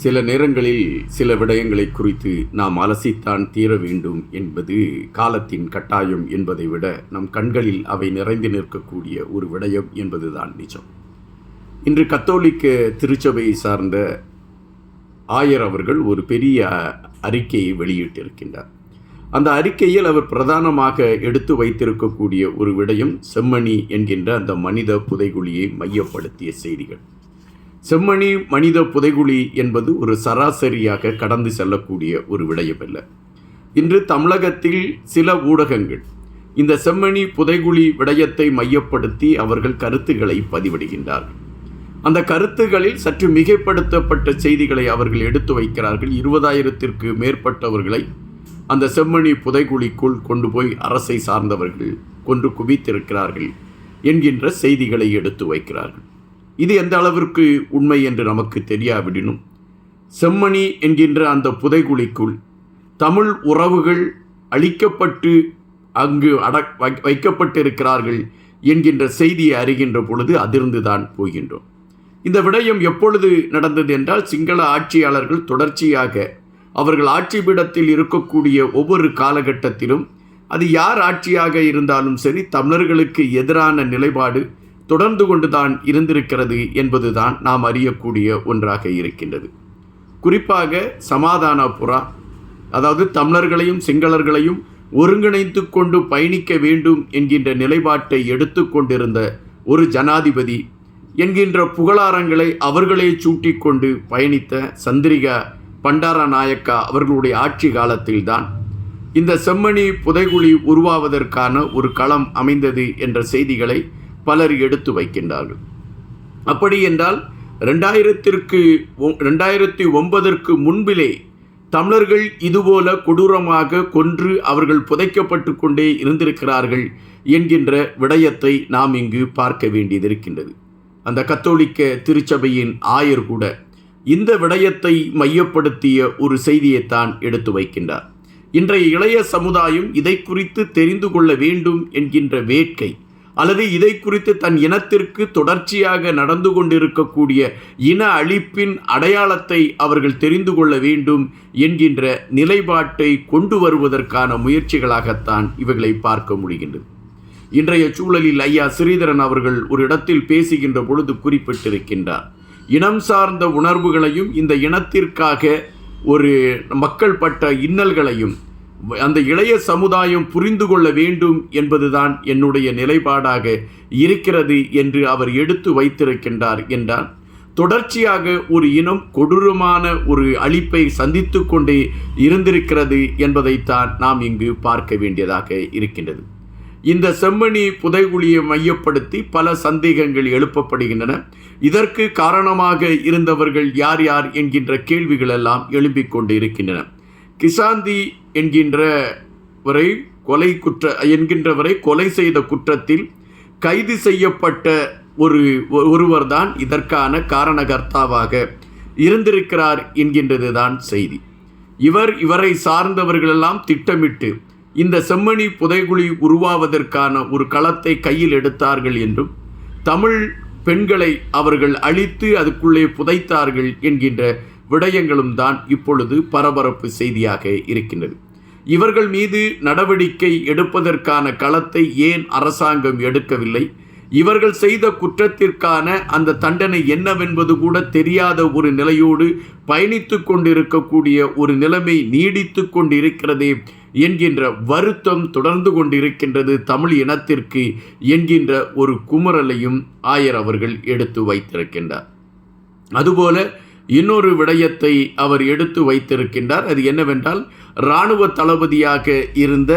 சில நேரங்களில் சில விடயங்களை குறித்து நாம் அலசித்தான் தீர வேண்டும் என்பது காலத்தின் கட்டாயம் என்பதை விட நம் கண்களில் அவை நிறைந்து நிற்கக்கூடிய ஒரு விடயம் என்பதுதான் நிஜம். இன்று கத்தோலிக்க திருச்சபையை சார்ந்த ஆயர் அவர்கள் ஒரு பெரிய அறிக்கையை வெளியிட்டிருக்கின்றார். அந்த அறிக்கையில் அவர் பிரதானமாக எடுத்து வைத்திருக்கக்கூடிய ஒரு விடயம் செம்மணி என்கின்ற அந்த மனித புதைகுழியை மையப்படுத்திய செய்திகள். செம்மணி மனித புதைகுழி என்பது ஒரு சராசரியாக கடந்து செல்லக்கூடிய ஒரு விடயமல்ல இன்று தமிழகத்தில் சில ஊடகங்கள் இந்த செம்மணி புதைகுழி விடயத்தை மையப்படுத்தி அவர்கள் கருத்துக்களை பதிவிடுகின்றார்கள். அந்த கருத்துகளில் சற்று மிகைப்படுத்தப்பட்ட செய்திகளை அவர்கள் எடுத்து வைக்கிறார்கள். இருபதாயிரத்திற்கு மேற்பட்டவர்களை அந்த செம்மணி புதைகுழிக்குள் கொண்டு போய் அரசை சார்ந்தவர்கள் கொன்று குவித்திருக்கிறார்கள் என்கின்ற செய்திகளை எடுத்து வைக்கிறார்கள். இது எந்த அளவிற்கு உண்மை என்று நமக்கு தெரியாவிடினும் செம்மணி என்கின்ற அந்த புதைகுழிக்குள் தமிழ் உறவுகள் அழிக்கப்பட்டு அங்கு அட வைக்கப்பட்டிருக்கிறார்கள் என்கின்ற செய்தியை அறிகின்ற பொழுது அதிர்ந்துதான் போகின்றோம். இந்த விடயம் எப்பொழுது நடந்தது என்றால் சிங்கள ஆட்சியாளர்கள் தொடர்ச்சியாக அவர்கள் ஆட்சி பீடத்தில் இருக்கக்கூடிய ஒவ்வொரு காலகட்டத்திலும் அது யார் ஆட்சியாக இருந்தாலும் சரி தமிழர்களுக்கு எதிரான நிலைப்பாடு தொடர்ந்து கொண்டுதான் இருந்திருக்கிறது என்பதுதான் நாம் அறியக்கூடிய ஒன்றாக இருக்கின்றது. குறிப்பாக சமாதான புறா அதாவது தமிழர்களையும் சிங்களர்களையும் ஒருங்கிணைத்து கொண்டு பயணிக்க வேண்டும் என்கின்ற நிலைப்பாட்டை எடுத்துக்கொண்டிருந்த ஒரு ஜனாதிபதி என்கின்ற புகழாரங்களை அவர்களே சூட்டிக்கொண்டு பயணித்த சந்திரிகா பண்டார நாயக்கா அவர்களுடைய ஆட்சி காலத்தில்தான் இந்த செம்மணி புதைகுழி உருவாவதற்கான ஒரு களம் அமைந்தது என்ற செய்திகளை பலர் எடுத்து வைக்கின்றார்கள். அப்படி என்றால் ரெண்டாயிரத்திற்கு ஒ- ரெண்டாயிரத்தி ஒன்பதற்கு முன்பிலே தமிழர்கள் இதுபோல கொடூரமாக கொன்று அவர்கள் புதைக்கப்பட்டு கொண்டே இருந்திருக்கிறார்கள் என்கின்ற விடயத்தை நாம் இங்கு பார்க்க வேண்டியதிருக்கின்றது அந்த கத்தோலிக்க திருச்சபையின் ஆயர் கூட இந்த விடயத்தை மையப்படுத்திய ஒரு செய்தியைத்தான் எடுத்து வைக்கின்றார். இன்றைய இளைய சமுதாயம் இதை குறித்து தெரிந்து கொள்ள வேண்டும் என்கின்ற வேட்கை அல்லது இதை குறித்து தன் இனத்திற்கு தொடர்ச்சியாக நடந்து கொண்டிருக்கக்கூடிய இன அழிப்பின் அடையாளத்தை அவர்கள் தெரிந்து கொள்ள வேண்டும் என்கின்ற நிலைப்பாட்டை கொண்டு வருவதற்கான முயற்சிகளாகத்தான் இவைகளை பார்க்க முடிகின்றது. இன்றைய சூழலில் ஐயா ஸ்ரீதரன் அவர்கள் ஒரு இடத்தில் பேசுகின்ற பொழுது குறிப்பிட்டிருக்கின்றார். இனம் சார்ந்த உணர்வுகளையும் இந்த இனத்திற்காக ஒரு மக்கள் பட்ட இன்னல்களையும் அந்த இளைய சமுதாயம் புரிந்து கொள்ள வேண்டும் என்பதுதான் என்னுடைய நிலைப்பாடாக இருக்கிறது என்று அவர் எடுத்து வைத்திருக்கின்றார் என்றால் தொடர்ச்சியாக ஒரு இனம் கொடூரமான ஒரு அழிப்பை சந்தித்து கொண்டே இருந்திருக்கிறது என்பதைத்தான் நாம் இங்கு பார்க்க வேண்டியதாக இருக்கின்றது. இந்த செம்மணி புதைகுழியை மையப்படுத்தி பல சந்தேகங்கள் எழுப்பப்படுகின்றன. இதற்கு காரணமாக இருந்தவர்கள் யார் யார் என்கின்ற கேள்விகளெல்லாம் எழும்பிக் கொண்டு இருக்கின்றன கிசாந்தி என்கின்றவரை கொலை குற்ற என்கின்றவரை கொலை செய்த குற்றத்தில் கைது செய்யப்பட்ட ஒரு ஒருவர்தான் இதற்கான காரணகர்த்தாவாக இருந்திருக்கிறார் என்கின்றது தான் செய்தி. இவர் இவரை சார்ந்தவர்களெல்லாம் திட்டமிட்டு இந்த செம்மணி புதைகுழி உருவாவதற்கான ஒரு களத்தை கையில் எடுத்தார்கள் என்றும் தமிழ் பெண்களை அவர்கள் அழித்து அதுக்குள்ளே புதைத்தார்கள் என்கின்ற விடயங்களும் தான் இப்பொழுது பரபரப்பு செய்தியாக இருக்கின்றது. இவர்கள் மீது நடவடிக்கை எடுப்பதற்கான களத்தை ஏன் அரசாங்கம் எடுக்கவில்லை? இவர்கள் செய்த குற்றத்திற்கான அந்த தண்டனை என்னவென்பது கூட தெரியாத ஒரு நிலையோடு பயணித்து கொண்டிருக்கக்கூடிய ஒரு நிலைமை நீடித்து கொண்டிருக்கிறதே என்கின்ற வருத்தம் தொடர்ந்து கொண்டிருக்கின்றது தமிழ் இனத்திற்கு என்கின்ற ஒரு குமரலையும் ஆயர் அவர்கள் எடுத்து வைத்திருக்கின்றார். அதுபோல இன்னொரு விடயத்தை அவர் எடுத்து வைத்திருக்கின்றார். அது என்னவென்றால் இராணுவ தளபதியாக இருந்த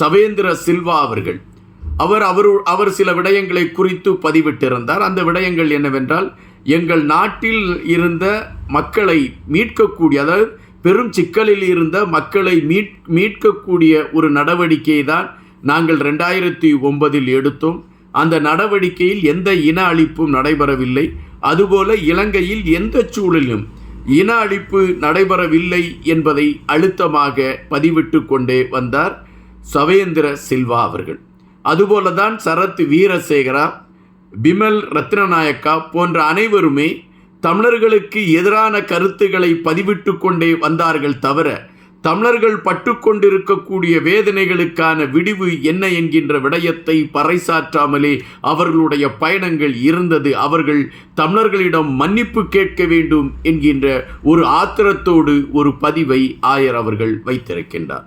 சவேந்திர சில்வா அவர்கள். அவர் அவர் அவர் சில விடயங்களை குறித்து பதிவிட்டிருந்தார். அந்த விடயங்கள் என்னவென்றால் எங்கள் நாட்டில் இருந்த மக்களை மீட்கக்கூடிய அதாவது பெரும் சிக்கலில் இருந்த மக்களை மீட் மீட்கக்கூடிய ஒரு நடவடிக்கையை தான் நாங்கள் ரெண்டாயிரத்தி ஒன்பதில் எடுத்தோம். அந்த நடவடிக்கையில் எந்த இன அழிப்பும் நடைபெறவில்லை. அதுபோல இலங்கையில் எந்த சூழலிலும் இன அழிப்பு நடைபெறவில்லை என்பதை அழுத்தமாக பதிவிட்டு கொண்டே வந்தார் சவேந்திர சில்வா அவர்கள். அதுபோலதான் சரத் வீரசேகரா பிமல் ரத்னநாயக்கா போன்ற அனைவருமே தமிழர்களுக்கு எதிரான கருத்துக்களை பதிவிட்டு கொண்டே வந்தார்கள் தவிர தமிழர்கள் பட்டுக்கொண்டிருக்கக்கூடிய வேதனைகளுக்கான விடிவு என்ன என்கின்ற விடயத்தை பறைசாற்றாமலே அவர்களுடைய பயணங்கள் இருந்தது. அவர்கள் தமிழர்களிடம் மன்னிப்பு கேட்க வேண்டும் என்கின்ற ஒரு ஆத்திரத்தோடு ஒரு பதிவை ஆயர் அவர்கள் வைத்திருக்கின்றார்.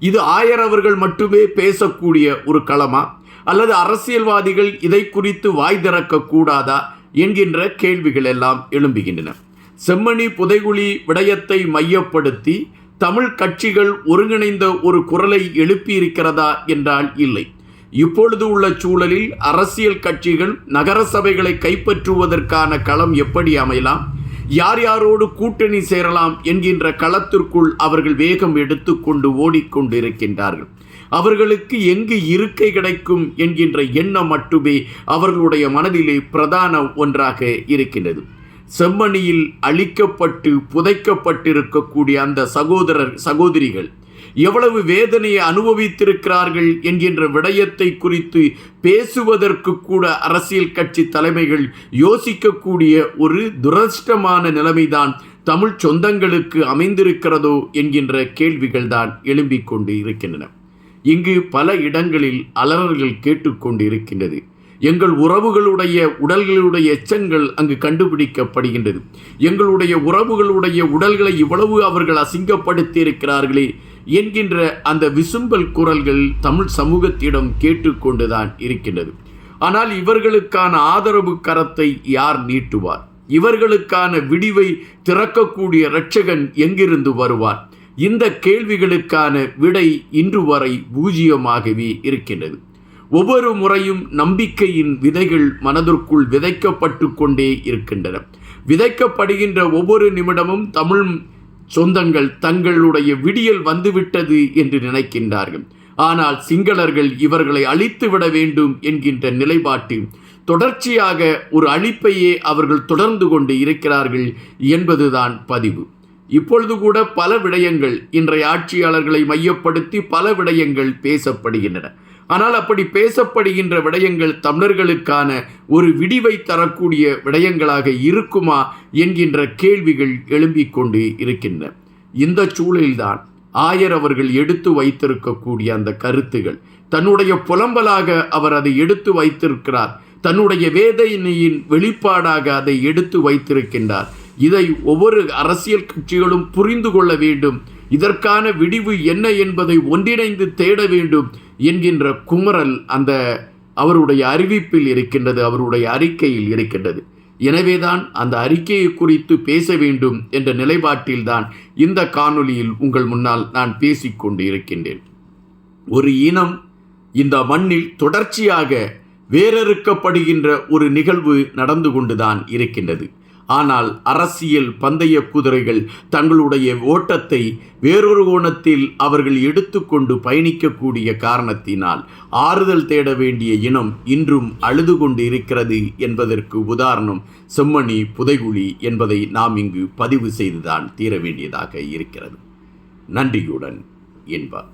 இது ஆயர் அவர்கள் மட்டுமே பேசக்கூடிய ஒரு களமா? அல்லது அரசியல்வாதிகள் இதை குறித்து வாய் திறக்க கூடாதா என்கின்ற கேள்விகள் எல்லாம் எழும்புகின்றன. செம்மணி புதைகுழி விடயத்தை மையப்படுத்தி தமிழ் கட்சிகள் ஒருங்கிணைந்த ஒரு குரலை எழுப்பியிருக்கிறதா என்றால் இல்லை. இப்பொழுது உள்ள சூழலில் அரசியல் கட்சிகள் நகர சபைகளை கைப்பற்றுவதற்கான களம் எப்படி அமையலாம்? யார் யாரோடு கூட்டணி சேரலாம் என்கின்ற களத்திற்குள் அவர்கள் வேகம் எடுத்துக்கொண்டு ஓடிக்கொண்டிருக்கின்றார்கள். அவர்களுக்கு எங்கு இருக்கை கிடைக்கும் என்கின்ற எண்ணம் மட்டுமே அவர்களுடைய மனதிலே பிரதான ஒன்றாக இருக்கின்றது. செம்மணியில் அழிக்கப்பட்டு புதைக்கப்பட்டிருக்கக்கூடிய அந்த சகோதரர் சகோதரிகள் எவ்வளவு வேதனையை அனுபவித்திருக்கிறார்கள் என்கின்ற விடயத்தை குறித்து பேசுவதற்கு கூட அரசியல் கட்சி தலைமைகள் யோசிக்கக்கூடிய ஒரு துரஷ்டமான நிலைமைதான் தமிழ் சொந்தங்களுக்கு அமைந்திருக்கிறதோ என்கின்ற கேள்விகள் தான் எழும்பிக் கொண்டு இருக்கின்றன. இங்கு பல இடங்களில் அலறல்கள் கேட்டுக்கொண்டு இருக்கின்றது. எங்கள் உறவுகளுடைய உடல்களுடைய எச்சங்கள் அங்கு கண்டுபிடிக்கப்படுகின்றது. எங்களுடைய உறவுகளுடைய உடல்களை இவ்வளவு அவர்கள் அசிங்கப்படுத்தி இருக்கிறார்களே என்கின்ற அந்த விசும்பல் குரல்கள் தமிழ் சமூகத்திடம் கேட்டுக்கொண்டுதான் இருக்கின்றது. ஆனால் இவர்களுக்கான ஆதரவு கரத்தை யார் நீட்டுவார்? இவர்களுக்கான விடிவை திறக்கக்கூடிய இரட்சகன் எங்கிருந்து வருவார்? இந்த கேள்விகளுக்கான விடை இன்று வரை பூஜ்ஜியமாகவே இருக்கின்றது. ஒவ்வொரு முறையும் நம்பிக்கையின் விதைகள் மனதிற்குள் விதைக்கப்பட்டு கொண்டே இருக்கின்றன. விதைக்கப்படுகின்ற ஒவ்வொரு நிமிடமும் தமிழ் சொந்தங்கள் தங்களுடைய விடியல் வந்துவிட்டது என்று நினைக்கின்றார்கள். ஆனால் சிங்களர்கள் இவர்களை அழித்து விட வேண்டும் என்கின்ற நிலைப்பாட்டில் தொடர்ச்சியாக ஒரு அழிப்பையே அவர்கள் தொடர்ந்து கொண்டு இருக்கிறார்கள் என்பதுதான் பதிவு. இப்பொழுது கூட பல விடயங்கள் இன்றைய ஆட்சியாளர்களை மையப்படுத்தி பல விடயங்கள் பேசப்படுகின்றன. ஆனால் அப்படி பேசப்படுகின்ற விடயங்கள் தமிழர்களுக்கான ஒரு விடிவை தரக்கூடிய விடயங்களாக இருக்குமா என்கின்ற கேள்விகள் எழும்பிக் கொண்டு இருக்கின்றன. இந்த சூழலில்தான் ஆயர் அவர்கள் எடுத்து வைத்திருக்கக்கூடிய அந்த கருத்துகள். தன்னுடைய புலம்பலாக அவர் அதை எடுத்து வைத்திருக்கிறார். தன்னுடைய வேதனையின் வெளிப்பாடாக அதை எடுத்து வைத்திருக்கின்றார். இதை ஒவ்வொரு அரசியல் கட்சிகளும் புரிந்து கொள்ள வேண்டும். இதற்கான விடிவு என்ன என்பதை ஒன்றிணைந்து தேட வேண்டும். என்கின்ற குமரல் அந்த அவருடைய அறிவிப்பில் இருக்கின்றது அவருடைய அறிக்கையில் இருக்கின்றது. எனவேதான் அந்த அறிக்கையை குறித்து பேச வேண்டும் என்ற நிலைப்பாட்டில்தான் இந்த காணொலியில் உங்கள் முன்னால் நான் பேசிக்கொண்டு இருக்கின்றேன் ஒரு இனம் இந்த மண்ணில் தொடர்ச்சியாக வேறறுக்கப்படுகின்ற ஒரு நிகழ்வு நடந்து கொண்டுதான் இருக்கின்றது. ஆனால் அரசியல் பந்தய குதிரைகள் தங்களுடைய ஓட்டத்தை வேறொரு கோணத்தில் அவர்கள் எடுத்துக்கொண்டு பயணிக்கக்கூடிய காரணத்தினால் ஆறுதல் தேட வேண்டிய இனம் இன்றும் அழுது கொண்டு இருக்கிறது என்பதற்கு உதாரணம் செம்மணி புதைகுழி என்பதை நாம் இங்கு பதிவு செய்துதான் தீர வேண்டியதாக இருக்கிறது. நன்றியுடன் என்பார்